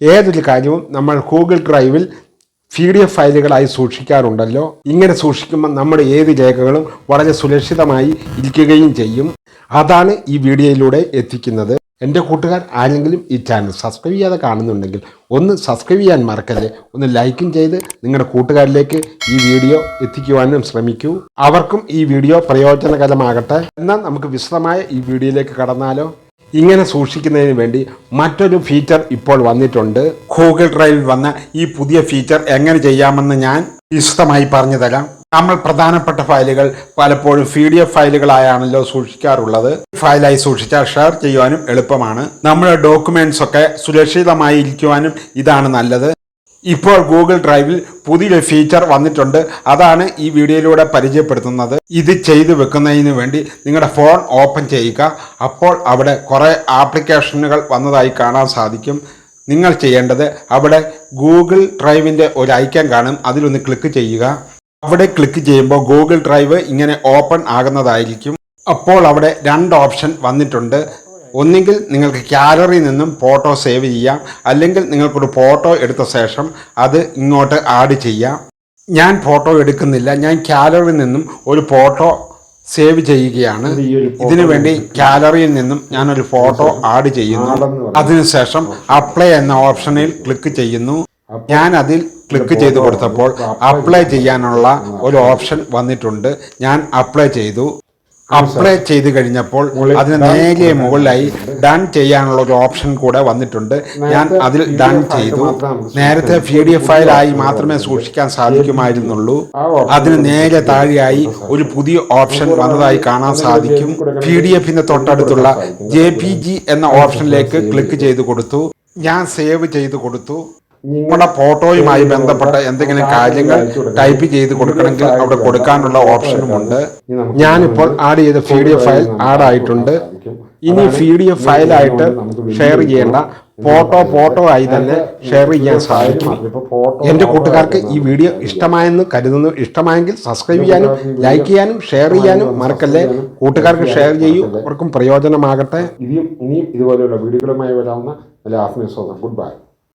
ഏതൊരു കാര്യവും നമ്മൾ ഗൂഗിൾ ഡ്രൈവിൽ പി ഡി എഫ് ഫയലുകളായി സൂക്ഷിക്കാറുണ്ടല്ലോ. ഇങ്ങനെ സൂക്ഷിക്കുമ്പോൾ നമ്മുടെ ഏത് രേഖകളും വളരെ സുരക്ഷിതമായി ഇരിക്കുകയും ചെയ്യും. അതാണ് ഈ വീഡിയോയിലൂടെ എത്തിക്കുന്നത്. എന്റെ കൂട്ടുകാർ ആരെങ്കിലും ഈ ചാനൽ സബ്സ്ക്രൈബ് ചെയ്യാതെ കാണുന്നുണ്ടെങ്കിൽ ഒന്ന് സബ്സ്ക്രൈബ് ചെയ്യാൻ മറക്കല്ലേ? ഒന്ന് ലൈക്കും ചെയ്ത് നിങ്ങളുടെ കൂട്ടുകാരിലേക്ക് ഈ വീഡിയോ എത്തിക്കുവാനും ശ്രമിക്കൂ. അവർക്കും ഈ വീഡിയോ പ്രയോജനകരമാകട്ടെ. എന്നാൽ നമുക്ക് വിശദമായ ഈ വീഡിയോയിലേക്ക് കടന്നാലോ? ഇങ്ങനെ സൂക്ഷിക്കുന്നതിന് വേണ്ടി മറ്റൊരു ഫീച്ചർ ഇപ്പോൾ വന്നിട്ടുണ്ട്. ഗൂഗിൾ ഡ്രൈവിൽ വന്ന ഈ പുതിയ ഫീച്ചർ എങ്ങനെ ചെയ്യാമെന്ന് ഞാൻ വിശദമായി പറഞ്ഞു തരാം. നമ്മൾ പ്രധാനപ്പെട്ട ഫയലുകൾ പലപ്പോഴും പി ഡി എഫ് ഫയലുകളായാണല്ലോ സൂക്ഷിക്കാറുള്ളത്. ഫയലായി സൂക്ഷിച്ചാൽ ഷെയർ ചെയ്യുവാനും എളുപ്പമാണ്. നമ്മുടെ ഡോക്യുമെന്റ്സ് ഒക്കെ സുരക്ഷിതമായി ഇരിക്കുവാനും ഇതാണ് നല്ലത്. ഇപ്പോൾ ഗൂഗിൾ ഡ്രൈവിൽ പുതിയൊരു ഫീച്ചർ വന്നിട്ടുണ്ട്. അതാണ് ഈ വീഡിയോയിലൂടെ പരിചയപ്പെടുത്തുന്നത്. ഇത് ചെയ്തു വെക്കുന്നതിന് വേണ്ടി നിങ്ങളുടെ ഫോൺ ഓപ്പൺ ചെയ്യുക. അപ്പോൾ അവിടെ കുറേ ആപ്ലിക്കേഷനുകൾ വന്നതായി കാണാൻ സാധിക്കും. നിങ്ങൾ ചെയ്യേണ്ടത് അവിടെ ഗൂഗിൾ ഡ്രൈവിന്റെ ഒരു ഐക്കൺ കാണും. അതിലൊന്ന് ക്ലിക്ക് ചെയ്യുക. അവിടെ ക്ലിക്ക് ചെയ്യുമ്പോൾ ഗൂഗിൾ ഡ്രൈവ് ഇങ്ങനെ ഓപ്പൺ ആകുന്നതായിരിക്കും. അപ്പോൾ അവിടെ രണ്ട് ഓപ്ഷൻ വന്നിട്ടുണ്ട്. ഒന്നുകിൽ നിങ്ങൾക്ക് ഗാലറിയിൽ നിന്നും ഫോട്ടോ സേവ് ചെയ്യാം. അല്ലെങ്കിൽ നിങ്ങൾക്കൊരു ഫോട്ടോ എടുത്ത ശേഷം അത് ഇങ്ങോട്ട് ആഡ് ചെയ്യാം. ഞാൻ ഫോട്ടോ എടുക്കുന്നില്ല. ഞാൻ ഗാലറിയിൽ നിന്നും ഒരു ഫോട്ടോ സേവ് ചെയ്യുകയാണ്. ഇതിനു വേണ്ടി ഗാലറിയിൽ നിന്നും ഞാനൊരു ഫോട്ടോ ആഡ് ചെയ്യുന്നു. അതിനുശേഷം അപ്ലൈ എന്ന ഓപ്ഷനിൽ ക്ലിക്ക് ചെയ്യുന്നു. ഞാൻ അതിൽ ക്ലിക്ക് ചെയ്ത് കൊടുത്തപ്പോൾ അപ്ലൈ ചെയ്യാനുള്ള ഒരു ഓപ്ഷൻ വന്നിട്ടുണ്ട്. ഞാൻ അപ്ലൈ ചെയ്തു. അപ്ലൈ ചെയ്ത് കഴിഞ്ഞപ്പോൾ അതിന് നേരെ മുകളിലായി ഡൺ ചെയ്യാനുള്ള ഒരു ഓപ്ഷൻ കൂടെ വന്നിട്ടുണ്ട്. ഞാൻ അതിൽ ഡൺ ചെയ്തു. നേരത്തെ പി ഡി എഫ് ഫയലായി മാത്രമേ സൂക്ഷിക്കാൻ സാധിക്കുമായിരുന്നുള്ളൂ. അതിന് നേരെ താഴെയായി ഒരു പുതിയ ഓപ്ഷൻ വന്നതായി കാണാൻ സാധിക്കും. പി ഡി എഫിന്റെ തൊട്ടടുത്തുള്ള ജെ പി ജി എന്ന ഓപ്ഷനിലേക്ക് ക്ലിക്ക് ചെയ്ത് കൊടുത്തു. ഞാൻ സേവ് ചെയ്ത് കൊടുത്തു. നമ്മുടെ ഫോട്ടോയുമായി ബന്ധപ്പെട്ട എന്തെങ്കിലും കാര്യങ്ങൾ ടൈപ്പ് ചെയ്ത് കൊടുക്കണമെങ്കിൽ അവിടെ കൊടുക്കാനുള്ള ഓപ്ഷനും ഓപ്ഷനുമുണ്ട്. ഞാനിപ്പോൾ ആഡ് ചെയ്ത P D F file add ആയിട്ടുണ്ട്. ഇനി പി ഡി എഫ് ഫയലായിട്ട് ഷെയർ ചെയ്യേണ്ട ഫോട്ടോ ഫോട്ടോ ആയി തന്നെ ഷെയർ ചെയ്യാൻ സാധിക്കും. എന്റെ കൂട്ടുകാർക്ക് ഈ വീഡിയോ ഇഷ്ടമായെന്ന് കരുതുന്നു. ഇഷ്ടമായെങ്കിൽ സബ്സ്ക്രൈബ് ചെയ്യാനും ലൈക്ക് ചെയ്യാനും ഷെയർ ചെയ്യാനും മറക്കല്ലേ? കൂട്ടുകാർക്ക് ഷെയർ ചെയ്യൂ. അവർക്കും പ്രയോജനമാകട്ടെ. ഇനിയും ഇനിയും ഇതുപോലെയുള്ള വീഡിയോകളുമായി വരാവുന്ന എല്ലാ ആത്മവിശ്വാസം ഗുഡ് ബൈ